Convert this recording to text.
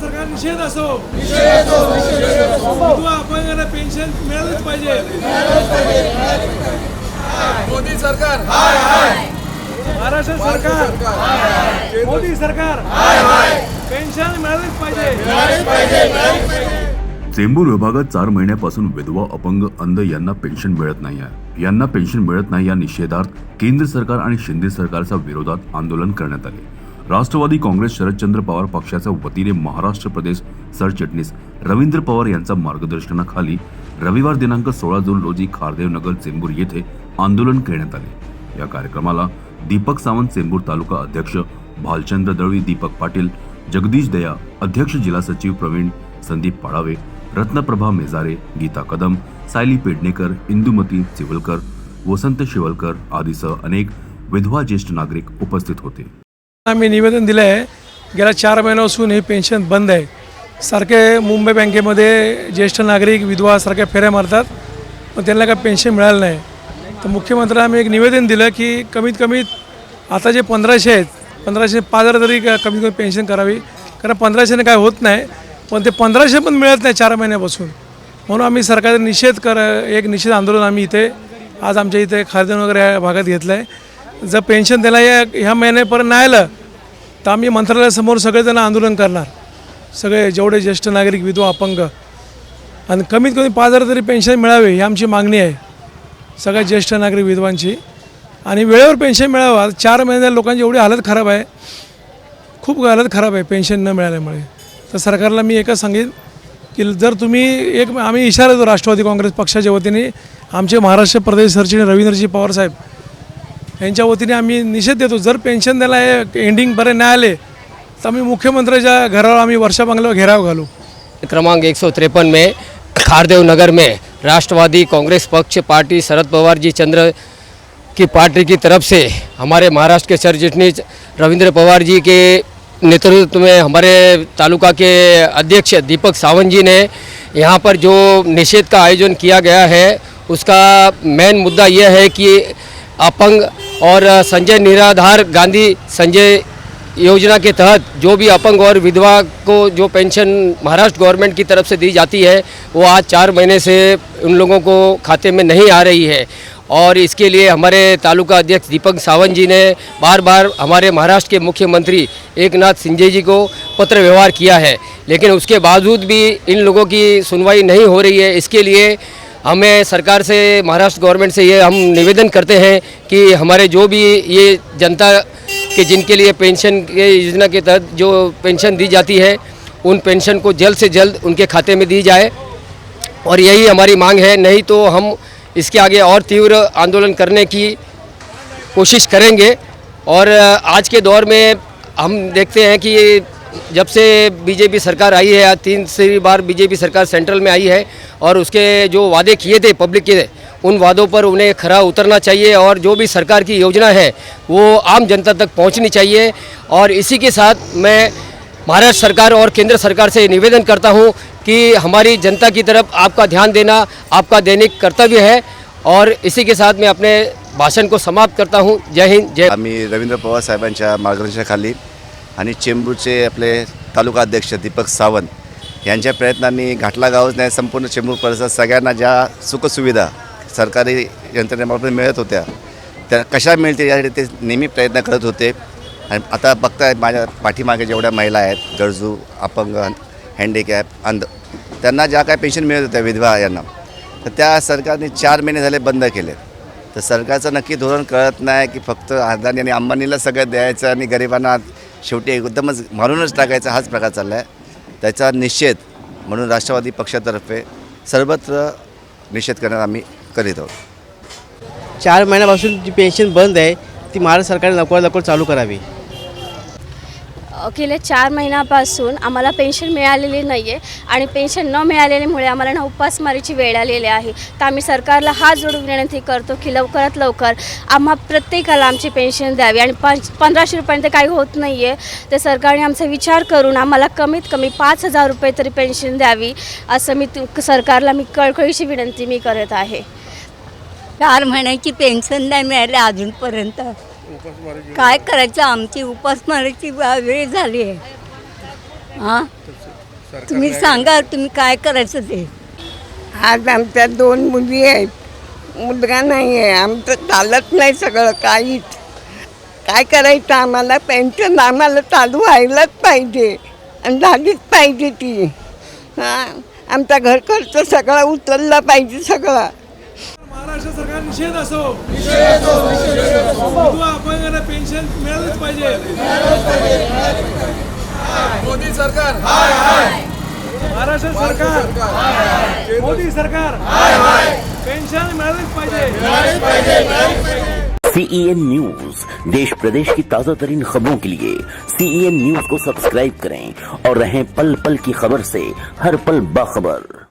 सरकार निषेध असो. विधवा अपंगांना पेन्शन मिळालंच पाहिजे. मोदी सरकार. महाराष्ट्र सरकार. मोदी सरकार. पेन्शन मिळालीच पाहिजे. चेंबूर विभागात चार महिन्यापासून विधवा अपंग अंध यांना पेन्शन मिळत नाही आहे यांना पेन्शन मिळत नाही या निषेधार्थ केंद्र सरकार आणि शिंदे सरकारच्या विरोधात आंदोलन करण्यात आले. राष्ट्रवादी काँग्रेस शरदचंद्र पवार पक्षाच्या वतीने महाराष्ट्र प्रदेश सरचिटणीस रवींद्र पवार यांच्या मार्गदर्शनाखाली रविवार दिनांक सोळा जून रोजी खारदेवनगर चेंबूर येथे आंदोलन करण्यात आले. या कार्यक्रमाला दीपक सावंत चेंबूर तालुका अध्यक्ष भालचंद्र दळवी दीपक पाटील जगदीश दया अध्यक्ष जिल्हा सचिव प्रवीण संदीप पाळावे रत्नप्रभा मेजारे गीता कदम सायली पेडणेकर इंदुमती चिवलकर वसंत शिवलकर आदीसह अनेक विधवा ज्येष्ठ नागरिक उपस्थित होते. आम्ही निवेदन दिलं आहे. गेल्या चार महिन्यापासून हे पेन्शन बंद आहे. सारखे मुंबई बँकेमध्ये ज्येष्ठ नागरिक विधवा सारख्या फेऱ्या मारतात. पण त्यांना काय पेन्शन मिळालं नाही. तर मुख्यमंत्र्यांना आम्ही एक निवेदन दिलं की कमीत कमीत आता जे पंधराशे आहेत पंधराशे पाच हजार तरी कमीत कमी पेन्शन करावी. कारण पंधराशेने काय होत नाही पण ते पंधराशे पण मिळत नाही चार महिन्यापासून. म्हणून आम्ही सरकारचा निषेध कर एक निषेध आंदोलन आम्ही इथे आज आमच्या इथे खारदन वगैरे या भागात घेतलं आहे जर पेन्शन द्यायला या ह्या महिन्यापर्यंत नाही आलं तर आम्ही मंत्रालयासमोर सगळेजण आंदोलन करणार. सगळे जेवढे ज्येष्ठ नागरिक विधवा अपंग आणि कमीत कमी पाच हजार तरी पेन्शन मिळावे ही आमची मागणी आहे. सगळ्या ज्येष्ठ नागरिक विधवांची. आणि वेळेवर पेन्शन मिळावं आता चार महिन्यात लोकांची एवढी हालत खराब आहे. खूप हालत खराब आहे पेन्शन न मिळाल्यामुळे. तर सरकारला मी एकच सांगेन की जर तुम्ही एक आम्ही इशारा देतो राष्ट्रवादी काँग्रेस पक्षाच्या वतीने. आमचे महाराष्ट्र प्रदेश सरचिटणीस रवींद्रजी पवार साहेब यांच्या वतीने आम्ही निषेध देतो जर पेन्शन द्यायला एंडिंगपर्यंत नाही आले तर आम्ही मुख्यमंत्र्याच्या घरावर आम्ही वर्षा बंगल्यावर घेराव घालू. क्रमांक एक में खारदेव नगर में राष्ट्रवादी कांग्रेस पक्ष पार्टी शरद पवार जी चंद्र की पार्टी की तरफ से हमारे महाराष्ट्र के सरचिटनीस रविंद्र पवार जी के नेतृत्व में हमारे तालुका के अध्यक्ष दीपक सावंत जी ने यहाँ पर जो निषेध का आयोजन किया गया है उसका मेन मुद्दा यह है कि अपंग और संजय निराधार गांधी संजय योजना के तहत जो भी अपंग और विधवा को जो पेंशन महाराष्ट्र गवर्नमेंट की तरफ़ से दी जाती है, वो आज चार महीने से उन लोगों को खाते में नहीं आ रही है। और इसके लिए हमारे तालुका अध्यक्ष दीपक सावंत जी ने बार बार हमारे महाराष्ट्र के मुख्यमंत्री एक नाथ जी को पत्र व्यवहार किया है। लेकिन उसके बावजूद भी इन लोगों की सुनवाई नहीं हो रही है। इसके लिए हमें सरकार से, महाराष्ट्र गवर्नमेंट से ये हम निवेदन करते हैं कि हमारे जो भी ये जनता के, जिनके लिए पेंशन के, योजना के तहत जो पेंशन दी जाती है, उन पेंशन को जल्द से जल्द उनके खाते में दी जाए। और यही हमारी मांग है, नहीं तो हम इसके आगे और तीव्र आंदोलन करने की कोशिश करेंगे। और आज के दौर में हम देखते हैं कि जब से बीजेपी सरकार आई है तीन से बार बीजेपी सरकार सेंट्रल में आई है और उसके जो वादे किए थे, पब्लिक के, उन वादों पर उन्हें खरा उतरना चाहिए और जो भी सरकार की योजना है, वो आम जनता तक पहुंचनी चाहिए और इसी के साथ मैं महाराष्ट्र सरकार और केंद्र सरकार से निवेदन करता हूँ कि हमारी जनता की तरफ़ आपका ध्यान देना आपका दैनिक कर्तव्य है और इसी के साथ मैं अपने भाषण को समाप्त करता हूँ। जय हिंद, जय आम्ही रवींद्र पवार साहेबांच्या मार्गदर्शनाखाली आणि चेंबूरचे आपले तालुका अध्यक्ष दीपक सावंत यांच्या प्रयत्नांनी घाटला गावच नाही संपूर्ण चेंबूर परिसरात सगळ्यांना ज्या सुखसुविधा सरकारी यंत्रणेमार्फत मिळत होत्या त्या कशा मिळतील यासाठी ते नेहमी प्रयत्न करत होते. आणि आता बघताय माझ्या पाठीमागे जेवढ्या महिला आहेत गरजू अपंग हँडिकॅप अंध त्यांना ज्या काय पेन्शन मिळत होत्या विधवा यांना तर त्या सरकारने चार महिने झाले बंद केले तर सरकारचं नक्की धोरण कळत नाही की फक्त अदानी आणि अंबानीला सगळं द्यायचं आणि गरिबांना शेवटी एकदमच मारूनच टाकायचा हाच प्रकार चालला आहे त्याचा निषेध म्हणून राष्ट्रवादी पक्षातर्फे सर्वत्र निषेध करण्यात आम्ही करीत आहोत. चार महिन्यापासून जी पेन्शन बंद आहे ती महाराष्ट्र सरकारने लवकर लवकर चालू करावी. गेल्या चार महिन्यापासून आम्हाला पेन्शन मिळालेली नाही आहे आणि पेन्शन न मिळालेल्यामुळे आम्हाला ना उपासमारीची वेळ आलेली आहे. तर आम्ही सरकारला हात जोडून विनंती करतो की लवकरात लवकर आम्हा प्रत्येकाला आमची पेन्शन द्यावी आणि पंच पंधराशे रुपयांत काही होत नाही आहे तर सरकारने आमचा विचार करून आम्हाला कमीत कमी पाच हजार रुपये तरी पेन्शन द्यावी असं मी सरकारला मी कळकळीची विनंती मी करत आहे. चार महिन्याची पेन्शन नाही मिळाली अजूनपर्यंत. काय करायचं? आमची उपासमारीची वेळ झाली आहे. हां? तुम्ही सांगा तुम्ही काय करायचं ते? आज आमच्या दोन मुली आहेत. मुलगा नाही आहे. आमचं चालत नाही सगळं काहीच काय करायचं आम्हाला? पेन्शन आम्हाला चालू व्हायलाच पाहिजे. आणि झालीच पाहिजे ती. हां? आमचा घर खर्च सगळा उचलला पाहिजे सगळा. महाराष्ट्र सरकार निषेध असो. अपंगांना पेन्शन मिळालंच पाहिजे. मोदी सरकार. महाराष्ट्र सरकार. मोदी सरकार. पेन्शन मिळालंच पाहिजे. सीईएन न्यूज़ देश प्रदेश की ताज़ा तरीन खबरों के लिए सीईएन न्यूज़ को सब्सक्राइब करें और रहें पल पल की खबर से हर पल बाखबर।